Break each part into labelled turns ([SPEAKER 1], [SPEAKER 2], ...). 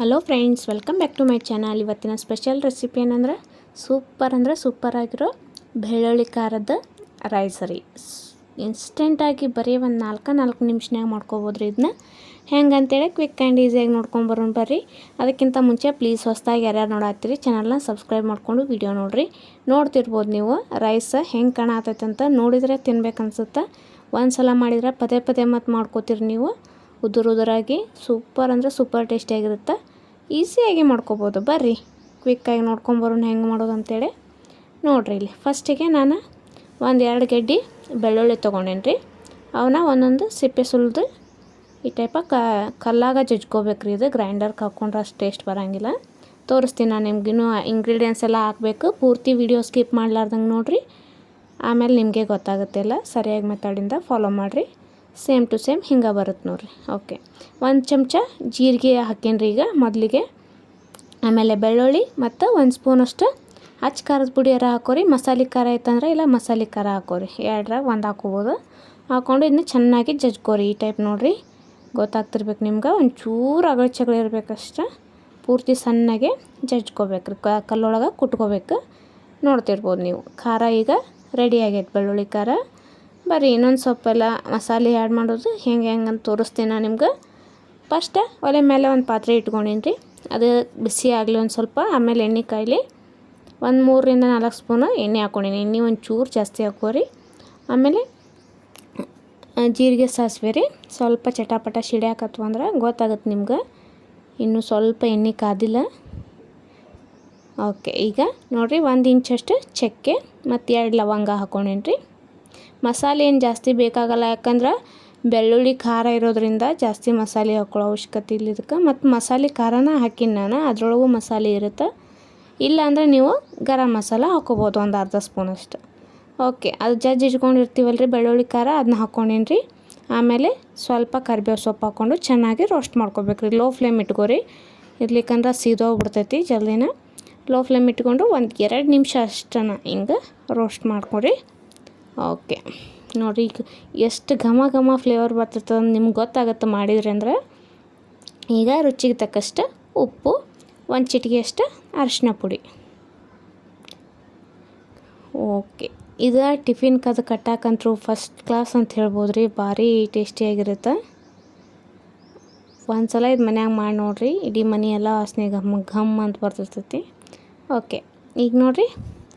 [SPEAKER 1] Hello friends welcome back to my channel ಇವತ್ತಿನ special recipe ಏನಂದ್ರೆ super ಅಂದರೆ super ಆಗಿರೋ ಬೆಳ್ಳುಳ್ಳಿ ಖಾರದ ರೈಸ್ ರೀ. ಇನ್ಸ್ಟೆಂಟಾಗಿ ಬರೀ ಒಂದು ನಾಲ್ಕು ನಾಲ್ಕು ನಿಮಿಷನಾಗ ಮಾಡ್ಕೋಬೋದು ರೀ ಇದನ್ನ ಹೆಂಗೆ ಅಂತೇಳಿ ಕ್ವಿಕ್ ಆ್ಯಂಡ್ ಈಸಿಯಾಗಿ ನೋಡ್ಕೊಂಬರೋಣ ಬರ್ರಿ. ಅದಕ್ಕಿಂತ ಮುಂಚೆ ಪ್ಲೀಸ್ ಹೊಸ್ದಾಗಿ ಯಾರ್ಯಾರು ನೋಡತ್ತೀರಿ ಚಾನಲ್ನ ಸಬ್ಸ್ಕ್ರೈಬ್ ಮಾಡ್ಕೊಂಡು ವಿಡಿಯೋ ನೋಡಿರಿ. ನೋಡ್ತಿರ್ಬೋದು ನೀವು ರೈಸ್ ಹೆಂಗೆ ಕಾಣತೈತೆ ಅಂತ ನೋಡಿದರೆ ತಿನ್ಬೇಕನ್ಸುತ್ತೆ? ಒಂದು ಸಲ ಮಾಡಿದ್ರೆ ಪದೇ ಪದೇ ಮತ್ತು ಮಾಡ್ಕೋತೀರಿ ನೀವು. ಉದುರು ಉದುರಾಗಿ ಸೂಪರ್ ಅಂದರೆ ಸೂಪರ್ ಟೇಸ್ಟಿಯಾಗಿರುತ್ತೆ ಈಸಿಯಾಗಿ ಮಾಡ್ಕೋಬೋದು. ಬರ್ರಿ. ಕ್ವಿಕ್ಕಾಗಿ ನೋಡ್ಕೊಂಬರೋಣ ಹೆಂಗೆ ಮಾಡೋದು ಅಂತೇಳಿ. ನೋಡಿರಿ ಇಲ್ಲಿ. ಫಸ್ಟಿಗೆ ನಾನು ಒಂದು ಎರಡು ಗೆಡ್ಡಿ ಬೆಳ್ಳುಳ್ಳಿ ತೊಗೊಂಡೇನಿ ರೀ ಅವನ್ನ ಒಂದೊಂದು ಸಿಪ್ಪೆ ಸುಲಿದು ಈ ಟೈಪ ಕಲ್ಲಾಗ ಜಜ್ಕೋಬೇಕು ರೀ ಇದು ಗ್ರೈಂಡರ್ಗೆ ಹಾಕ್ಕೊಂಡ್ರೆ ಅಷ್ಟು ಟೇಸ್ಟ್ ಬರೋಂಗಿಲ್ಲ. ತೋರಿಸ್ತೀನಿ ನಾನು ನಿಮ್ಗಿನ್ನೂ ಇಂಗ್ರೀಡಿಯೆಂಟ್ಸ್ ಎಲ್ಲ ಹಾಕಬೇಕು. ಪೂರ್ತಿ ವೀಡಿಯೋ ಸ್ಕಿಪ್ ಮಾಡಲಾರ್ದಂಗೆ ನೋಡಿರಿ. ಆಮೇಲೆ ನಿಮಗೆ ಗೊತ್ತಾಗುತ್ತೆ ಎಲ್ಲ. ಸರಿಯಾಗಿ ಮೆಥಡಿಂದ ಫಾಲೋ ಮಾಡಿರಿ. ಸೇಮ್ ಟು ಸೇಮ್ ಹಿಂಗೆ ಬರುತ್ತೆ ನೋಡಿರಿ. ಓಕೆ. ಒಂದು ಚಮಚ ಜೀರಿಗೆ ಹಾಕೇನ್ರಿ ಈಗ ಮೊದಲಿಗೆ. ಆಮೇಲೆ ಬೆಳ್ಳುಳ್ಳಿ ಮತ್ತು ಒಂದು ಸ್ಪೂನಷ್ಟು ಹಚ್ಚ ಖಾರದ ಪುಡಿ ಯಾರ ಹಾಕೋರಿ. ಮಸಾಲೆ ಖಾರ ಐತಂದ್ರೆ ಇಲ್ಲ ಮಸಾಲೆ ಖಾರ ಹಾಕೋರಿ. ಎರಡರ ಒಂದು ಹಾಕೋಬೋದು ಹಾಕ್ಕೊಂಡು ಇದನ್ನ ಚೆನ್ನಾಗಿ ಜಜ್ಕೋರಿ ಈ ಟೈಪ್ ನೋಡಿರಿ. ಗೊತ್ತಾಗ್ತಿರ್ಬೇಕು ನಿಮ್ಗೆ. ಒಂಚೂರು ಅಗಳ ಚಗಳ ಪೂರ್ತಿ ಸಣ್ಣಗೆ ಜಜ್ಕೋಬೇಕು ರೀ ಕಲ್ಲೊಳಗೆ ಕುಟ್ಕೋಬೇಕು. ನೋಡ್ತಿರ್ಬೋದು ನೀವು. ಖಾರ ಈಗ ರೆಡಿ ಆಗೈತೆ ಬೆಳ್ಳುಳ್ಳಿ ಖಾರ. ಬರ್ರಿ ಇನ್ನೊಂದು ಸೊಪ್ಪೆಲ್ಲ ಮಸಾಲೆ ಆ್ಯಡ್ ಮಾಡೋದು ಹೆಂಗೆ ಹೆಂಗೆ ಅಂತ ತೋರಿಸ್ತೀನಿ ನಾನು ನಿಮ್ಗೆ. ಫಸ್ಟ ಒಲೆ ಮೇಲೆ ಒಂದು ಪಾತ್ರೆ ಇಟ್ಕೊಂಡೀನಿ ರೀ ಅದು ಬಿಸಿ ಆಗಲಿ ಒಂದು ಸ್ವಲ್ಪ, ಆಮೇಲೆ ಎಣ್ಣೆ ಕಾಯ್ಲಿ ಒಂದು ಮೂರರಿಂದ ನಾಲ್ಕು ಸ್ಪೂನು ಎಣ್ಣೆ ಹಾಕ್ಕೊಂಡೀನಿ ಎಣ್ಣೆ ಒಂದು ಚೂರು ಜಾಸ್ತಿ ಹಾಕೋರಿ ಆಮೇಲೆ ಜೀರಿಗೆ ಸಾಸಿವೆ ರೀ. ಸ್ವಲ್ಪ ಚಟಾಪಟ ಸಿಡಿಯಾಕತ್ವ ಅಂದ್ರೆ ಗೊತ್ತಾಗುತ್ತೆ ನಿಮ್ಗೆ. ಇನ್ನೂ ಸ್ವಲ್ಪ ಎಣ್ಣೆ ಕಾದಿಲ್ಲ. ಓಕೆ ಈಗ ನೋಡಿರಿ ಒಂದು ಇಂಚಷ್ಟು ಚಕ್ಕೆ ಮತ್ತು ಎರಡು ಲವಂಗ ಹಾಕ್ಕೊಂಡೇನಿ ರೀ ಮಸಾಲೆ ಏನು ಜಾಸ್ತಿ ಬೇಕಾಗಲ್ಲ, ಯಾಕಂದ್ರೆ ಬೆಳ್ಳುಳ್ಳಿ ಖಾರ ಇರೋದ್ರಿಂದ ಜಾಸ್ತಿ ಮಸಾಲೆ ಹಾಕೊಳ್ಳೋ ಅವಶ್ಯಕತೆ ಇಲ್ಲ ಇದಕ್ಕೆ. ಮತ್ತು ಮಸಾಲೆ ಖಾರನ ಹಾಕಿನಿ ನಾನು, ಅದರೊಳಗೂ ಮಸಾಲೆ ಇರುತ್ತೆ. ಇಲ್ಲ ಅಂದರೆ ನೀವು ಗರಂ ಮಸಾಲ ಹಾಕೋಬೋದು, ಒಂದು ಅರ್ಧ ಸ್ಪೂನ್ ಅಷ್ಟು. ಓಕೆ, ಅದು ಜಜ್ಜಿ ಇಟ್ಕೊಂಡಿರ್ತೀವಲ್ಲ ರೀ ಬೆಳ್ಳುಳ್ಳಿ ಖಾರ ಅದನ್ನ ಹಾಕ್ಕೊಂಡೇನಿ ರೀ ಆಮೇಲೆ ಸ್ವಲ್ಪ ಕರಿಬೇವು ಸೊಪ್ಪು ಹಾಕ್ಕೊಂಡು ಚೆನ್ನಾಗಿ ರೋಸ್ಟ್ ಮಾಡ್ಕೋಬೇಕು ರೀ ಲೋ ಫ್ಲೇಮ್ ಇಟ್ಕೋರಿ ಇರ್ಲಿಕ್ಕಂದ್ರೆ ಸೀದೋಗ್ಬಿಡ್ತೈತಿ ಜಲ್ದಿನ. ಲೋ ಫ್ಲೇಮ್ ಇಟ್ಕೊಂಡು ಒಂದು ಎರಡು ನಿಮಿಷ ಅಷ್ಟನ ಹಿಂಗೆ ರೋಸ್ಟ್ ಮಾಡ್ಕೊರಿ. ಓಕೆ. ನೋಡಿರಿ ಈಗ ಎಷ್ಟು ಘಮ ಘಮ ಫ್ಲೇವರ್ ಬರ್ತಿರ್ತದೆ ನಿಮ್ಗೆ ಗೊತ್ತಾಗುತ್ತೆ ಮಾಡಿದ್ರಿ ಅಂದ್ರೆ, ಈಗ ರುಚಿಗೆ ತಕ್ಕಷ್ಟು ಉಪ್ಪು, ಒಂದು ಚಿಟಿಗೆಯಷ್ಟು ಅರಿಶಿನ ಪುಡಿ. ಓಕೆ. ಇದು ಟಿಫಿನ್ ಕದು ಕಟ್ಟಾಕಂತರೂ ಫಸ್ಟ್ ಕ್ಲಾಸ್ ಅಂತ ಹೇಳ್ಬೋದು ರೀ ಭಾರಿ ಟೇಸ್ಟಿಯಾಗಿರುತ್ತೆ ಒಂದು ಸಲ ಇದು ಮನ್ಯಾಗ ಮಾಡಿ ನೋಡಿರಿ, ಇಡೀ ಮನೆ ಎಲ್ಲ ವಾಸನೆ ಘಮ್ ಘಮ್ ಅಂತ ಬರ್ತಿರ್ತೈತಿ. ಓಕೆ. ಈಗ ನೋಡಿರಿ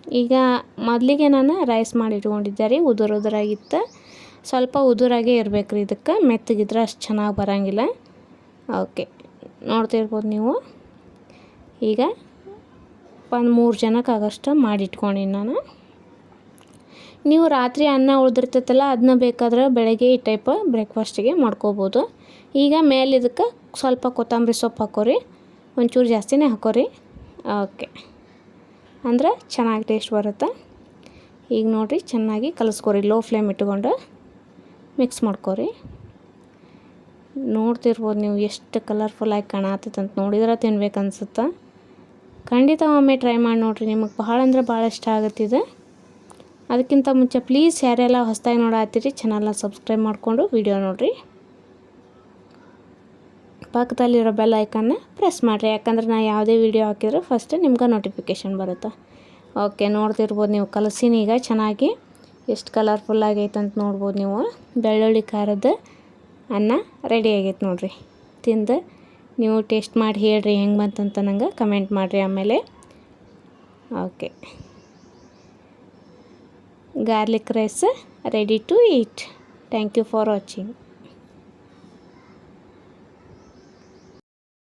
[SPEAKER 1] ಈಗ ಮೊದಲಿಗೆ ನಾನು ರೈಸ್ ಮಾಡಿ ಇಟ್ಕೊಂಡಿದ್ದೆ ರೀ, ಉದುರು ಉದುರಾಗಿತ್ತು. ಸ್ವಲ್ಪ ಉದುರಾಗೇ ಇರಬೇಕು ರೀ ಇದಕ್ಕೆ. ಮೆತ್ತಗಿದ್ರೆ ಅಷ್ಟು ಚೆನ್ನಾಗಿ ಬರೋಂಗಿಲ್ಲ. ಓಕೆ ನೋಡ್ತಿರ್ಬೋದು ನೀವು. ಈಗ ಒಂದು ಮೂರು ಜನಕ್ಕೆ ಆಗಷ್ಟು ಮಾಡಿ ಇಟ್ಕೊಂಡಿನಿ ನಾನು. ನೀವು ರಾತ್ರಿ ಅನ್ನ ಉಳಿದಿರ್ತೈತಲ್ಲ ಅದನ್ನ ಬೇಕಾದ್ರೆ ಬೆಳಗ್ಗೆ ಈ ಟೈಪ್ ಬ್ರೇಕ್ಫಾಸ್ಟಿಗೆ ಮಾಡ್ಕೋಬೋದು. ಈಗ ಮೇಲೆ ಇದಕ್ಕೆ ಸ್ವಲ್ಪ ಕೊತ್ತಂಬರಿ ಸೊಪ್ಪು ಹಾಕೋರಿ. ಒಂಚೂರು ಜಾಸ್ತಿನೇ ಹಾಕೋರಿ. ಓಕೆ ಅಂದ್ರೆ ಚೆನ್ನಾಗಿ ಟೇಸ್ಟ್ ಬರುತ್ತೆ. ಈಗ ನೋಡಿರಿ, ಚೆನ್ನಾಗಿ ಕಲಿಸ್ಕೊರಿ. ಲೋ ಫ್ಲೇಮ್ ಇಟ್ಕೊಂಡು ಮಿಕ್ಸ್ ಮಾಡ್ಕೊರಿ. ನೋಡ್ತಿರ್ಬೋದು ನೀವು ಎಷ್ಟು ಕಲರ್ಫುಲ್ಲಾಗಿ ಕಾಣತ್ತಂತ ನೋಡಿದ್ರೆ ತಿನ್ಬೇಕು ಅನ್ಸುತ್ತೆ? ಖಂಡಿತ ಒಮ್ಮೆ ಟ್ರೈ ಮಾಡಿ ನೋಡಿರಿ. ನಿಮಗೆ ಭಾಳ ಅಂದರೆ ಭಾಳ ಇಷ್ಟ ಆಗುತ್ತಿದೆ. ಅದಕ್ಕಿಂತ ಮುಂಚೆ ಪ್ಲೀಸ್ ಯಾರೆಲ್ಲ ಹೊಸದಾಗಿ ನೋಡತ್ತೀರಿ ಚಾನಲ್ನ ಸಬ್ಸ್ಕ್ರೈಬ್ ಮಾಡಿಕೊಂಡು ವಿಡಿಯೋ ನೋಡಿರಿ. ಪಕ್ಕದಲ್ಲಿರೋ ಬೆಲ್ ಐಕನ್ನ ಪ್ರೆಸ್ ಮಾಡಿರಿ. ಯಾಕಂದ್ರೆ ನಾನು ಯಾವುದೇ ವೀಡಿಯೋ ಹಾಕಿದ್ರೆ ಫಸ್ಟ್ ನಿಮ್ಗೆ ನೋಟಿಫಿಕೇಷನ್ ಬರುತ್ತೆ. ಓಕೆ ನೋಡ್ತಿರ್ಬೋದು ನೀವು. ಕಲಸಿನ ಈಗ ಚೆನ್ನಾಗಿ. ಎಷ್ಟು ಕಲರ್ಫುಲ್ ಆಗೈತೆ ಅಂತ ನೋಡ್ಬೋದು ನೀವು. ಬೆಳ್ಳುಳ್ಳಿ ಖಾರದ ಅನ್ನ ರೆಡಿ ಆಗೈತೆ ನೋಡಿರಿ. ತಿಂದು ನೀವು ಟೇಸ್ಟ್ ಮಾಡಿ ಹೇಳ್ರಿ ಹೆಂಗೆ ಬಂತಂತ ನಂಗೆ ಕಮೆಂಟ್ ಮಾಡಿರಿ ಆಮೇಲೆ. Okay garlic rice ready to eat thank you for watching